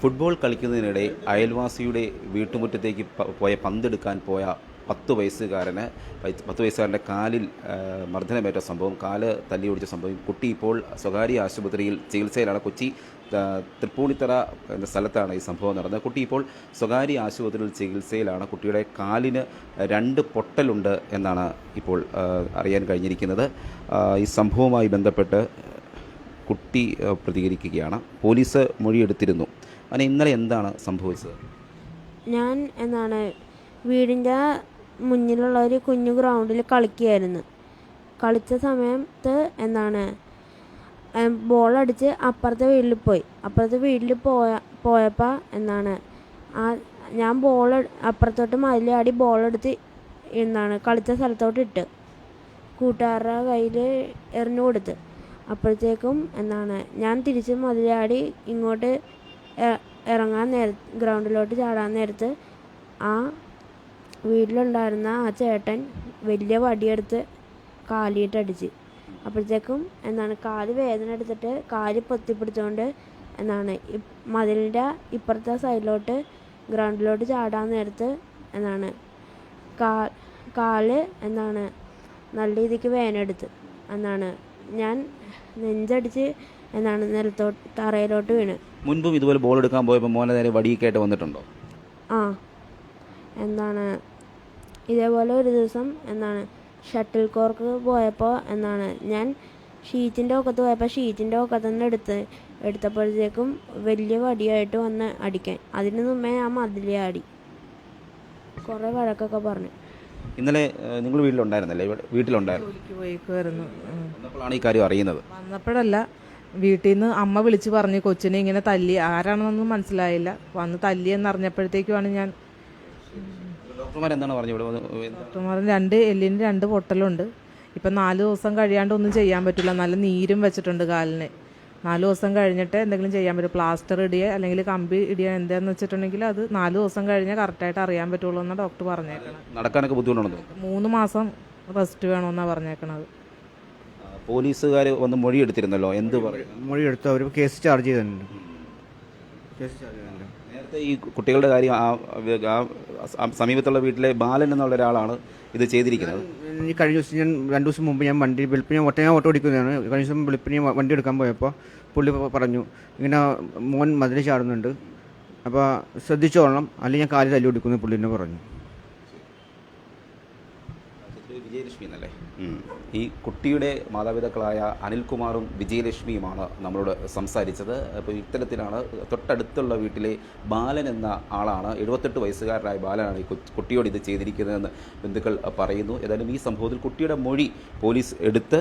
Football കളിക്കുന്നതിനിടെ അയൽവാസിയുടെ വീട്ടുമുറ്റത്തേക്ക് പോയ പന്തെടുക്കാൻ പോയ പത്ത് വയസ്സുകാരന് പത്ത് വയസ്സുകാരന്റെ കാലിൽ മർദ്ദനമേറ്റ സംഭവം കാൽ തല്ലി ഓടിച്ച സംഭവം. കുട്ടി ഇപ്പോൾ സ്വകാര്യ ആശുപത്രിയിൽ ചികിത്സയിലാണ്. കൊച്ചി തൃപ്പൂണിത്തറ എന്ന സ്ഥലത്താണ് ഈ സംഭവം നടന്നത്. കുട്ടി ഇപ്പോൾ സ്വകാര്യ ആശുപത്രിയിൽ ചികിത്സയിലാണ്. കുട്ടിയുടെ കാലിന് രണ്ട് പൊട്ടലുണ്ട് എന്നാണ് ഇപ്പോൾ അറിയാൻ കഴിഞ്ഞിരിക്കുന്നത്. ഈ സംഭവവുമായി ബന്ധപ്പെട്ട് കുട്ടി പ്രതികരിക്കുകയാണ്. പോലീസ് മൊഴിയെടുത്തിരുന്നു. അങ്ങനെ ഇന്നലെ എന്താണ് സംഭവിച്ചത്? ഞാൻ എന്താണ് വീടിന്റെ മുന്നിലുള്ള ഒരു കുഞ്ഞു ഗ്രൗണ്ടിൽ കളിക്കുകയായിരുന്നു. കളിച്ച സമയത്ത് എന്താണ് ബോളടിച്ച് അപ്പുറത്തെ വീട്ടിൽ പോയി. അപ്പുറത്തെ വീട്ടിൽ പോയ പോയപ്പോൾ എന്താണ് ആ ഞാൻ ബോൾ അപ്പുറത്തോട്ട് മതിലാടി ബോളെടുത്ത് എന്താണ് കളിച്ച സ്ഥലത്തോട്ട് ഇട്ട്. കൂട്ടുകാരുടെ കയ്യിൽ എറിഞ്ഞു കൊടുത്ത്. അപ്പോഴത്തേക്കും എന്താണ് ഞാൻ തിരിച്ച് മതിലാടി ഇങ്ങോട്ട് ഇറങ്ങാൻ നേര ഗ്രൗണ്ടിലോട്ട് ചാടാൻ നേരത്ത് ആ വീട്ടിലുണ്ടായിരുന്ന ആ ചേട്ടൻ വലിയ വടിയെടുത്ത് കാലിയിട്ടടിച്ച്. അപ്പോഴത്തേക്കും എന്താണ് കാൽ വേദന എടുത്തിട്ട് കാൽ പൊത്തിപ്പിടിച്ചുകൊണ്ട് എന്താണ് മതിലിന്റെ ഇപ്പുറത്തെ സൈഡിലോട്ട് ഗ്രൗണ്ടിലോട്ട് ചാടാൻ നേരത്ത് എന്താണ് കാ കാൽ എന്താണ് നല്ല രീതിക്ക് വേനെടുത്ത്. എന്നാണ് ഞാൻ നെഞ്ചടിച്ച് എന്താണ് നിലത്തോട്ട് തറയിലോട്ട് വീണ്. മുൻപും ഇതുപോലെ ബോൾ എടുക്കാൻ പോയപ്പോൾ മോനെ നേരെ വടിയൊക്കെയായിട്ട് വന്നിട്ടുണ്ടോ? ആ. എന്താണ് ഇതേപോലെ ഒരു ദിവസം എന്താണ് ഷട്ടിൽ കോർക്ക് പോയപ്പോൾ എന്താണ് ഞാൻ ഷീറ്റിന്റെ ഒക്കത്ത് പോയപ്പോൾ ഷീറ്റിന്റെ ഒക്കത്ത് തന്നെ എടുത്ത് എടുത്തപ്പോഴത്തേക്കും വലിയ വടിയായിട്ട് വന്ന് അടിക്കാൻ. അതിന് മുമ്പേ ഞാൻ മതിലേ ആടി. കുറേ വഴക്കൊക്കെ പറഞ്ഞു. ഇന്നലെ നിങ്ങൾ വീട്ടിലുണ്ടായിരുന്നല്ലേ? ഇവിടെ വീട്ടിലുണ്ടായിരുന്നു. വന്നപ്പോഴാണ് ഈ കാര്യം അറിയുന്നത്. വന്നപ്പോഴല്ല വീട്ടിൽ നിന്ന് അമ്മ വിളിച്ച് പറഞ്ഞു കൊച്ചിനെ ഇങ്ങനെ തല്ലി. ആരാണെന്നൊന്നും മനസ്സിലായില്ല. വന്ന് തല്ലി എന്നറിഞ്ഞപ്പോഴത്തേക്കുമാണ് ഞാൻ ഡോക്ടർമാർ രണ്ട് എല്ലിന് രണ്ട് പൊട്ടലുണ്ട്. ഇപ്പം നാല് ദിവസം കഴിയാണ്ട് ഒന്നും ചെയ്യാൻ പറ്റില്ല. നല്ല നീരും വെച്ചിട്ടുണ്ട് കാലിന്. നാല് ദിവസം കഴിഞ്ഞിട്ട് എന്തെങ്കിലും ചെയ്യാൻ പറ്റും. പ്ലാസ്റ്റർ ഇടിയ അല്ലെങ്കിൽ കമ്പി ഇടിയ എന്താന്ന് വെച്ചിട്ടുണ്ടെങ്കിൽ അത് നാല് ദിവസം കഴിഞ്ഞാൽ കറക്റ്റായിട്ട് അറിയാൻ പറ്റുള്ളൂ എന്നാണ് ഡോക്ടർ പറഞ്ഞേക്കണത്. നടക്കാനൊക്കെ ബുദ്ധിമുട്ടുണ്ടെന്ന് തോന്നുന്നു മൂന്ന് മാസം റെസ്റ്റ് വേണമെന്നാണ് പറഞ്ഞേക്കണത്. പോലീസുകാർ വന്ന് മൊഴിയെടുത്തിരുന്നല്ലോ? എന്ത് പറയും മൊഴിയെടുത്ത് അവർ കേസ് ചാർജ് ചെയ്തിട്ടുണ്ട്. കേസ് ചാർജ് ചെയ്തിട്ടുണ്ട്. നേരത്തെ ഈ കുട്ടികളുടെ കാര്യം ആ സമീപത്തുള്ള വീട്ടിലെ ബാലൻ എന്നുള്ള ഒരാളാണ് ഇത് ചെയ്തിരിക്കുന്നത്. ഈ കഴിഞ്ഞ ദിവസം ഞാൻ രണ്ട് ദിവസം മുമ്പ് ഞാൻ വണ്ടി വെളുപ്പിന് ഒറ്റ ഞാൻ ഓട്ടോ ഓടിക്കുന്നതാണ്. കഴിഞ്ഞ ദിവസം വെളുപ്പിന് വണ്ടി എടുക്കാൻ പോയപ്പോൾ പുള്ളി പറഞ്ഞു ഇങ്ങനെ മോൻ മതിൽ ചാടുന്നുണ്ട്. അപ്പോൾ ശ്രദ്ധിച്ചോളണം. അല്ലെങ്കിൽ ഞാൻ കാലിൽ തല്ലി കൊടുക്കുന്നു പുള്ളിനെ പറഞ്ഞു. വിജയലക്ഷ്മി എന്നല്ലേ ഈ കുട്ടിയുടെ മാതാപിതാക്കളായ അനിൽകുമാറും വിജയലക്ഷ്മിയുമാണ് നമ്മളോട് സംസാരിച്ചത്. അപ്പോൾ ഇത്തരത്തിലാണ് തൊട്ടടുത്തുള്ള വീട്ടിലെ ബാലൻ എന്ന ആളാണ് എഴുപത്തെട്ട് വയസ്സുകാരനായ ബാലനാണ് ഈ കുട്ടിയോട് ഇത് ചെയ്തിരിക്കുന്നതെന്ന് ബന്ധുക്കൾ പറയുന്നു. ഏതായാലും ഈ സംഭവത്തിൽ കുട്ടിയുടെ മൊഴി പോലീസ് എടുത്ത്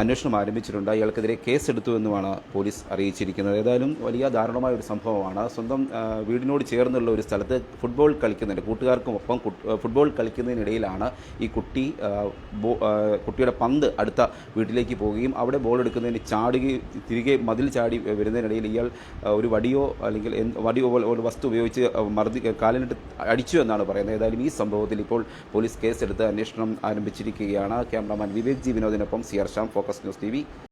അന്വേഷണം ആരംഭിച്ചിട്ടുണ്ട്. അയാൾക്കെതിരെ കേസെടുത്തു എന്നുമാണ് പോലീസ് അറിയിച്ചിരിക്കുന്നത്. ഏതായാലും വലിയ ദാരുണമായ ഒരു സംഭവമാണ്. സ്വന്തം വീടിനോട് ചേർന്നുള്ള ഒരു സ്ഥലത്ത് ഫുട്ബോൾ കളിക്കുന്നതിന് കൂട്ടുകാർക്കും ഒപ്പം ഫുട്ബോൾ കളിക്കുന്നതിനിടയിലാണ് ഈ കുട്ടി കുട്ടിയുടെ പന്ത് അടുത്ത വീട്ടിലേക്ക് പോവുകയും അവിടെ ബോൾ എടുക്കുന്നതിന് ചാടുകയും തിരികെ മതിൽ ചാടി വരുന്നതിനിടയിൽ ഇയാൾ ഒരു വടിയോ അല്ലെങ്കിൽ വടിയോ ഒരു വസ്തു ഉപയോഗിച്ച് മർദ്ദി കാലിനിട്ട് അടിച്ചു എന്നാണ് പറയുന്നത്. ഏതായാലും ഈ സംഭവത്തിൽ ഇപ്പോൾ പോലീസ് കേസെടുത്ത് അന്വേഷണം ആരംഭിച്ചിരിക്കുകയാണ്. Cameraman Vivek G വിനോദിനൊപ്പം C R focus news T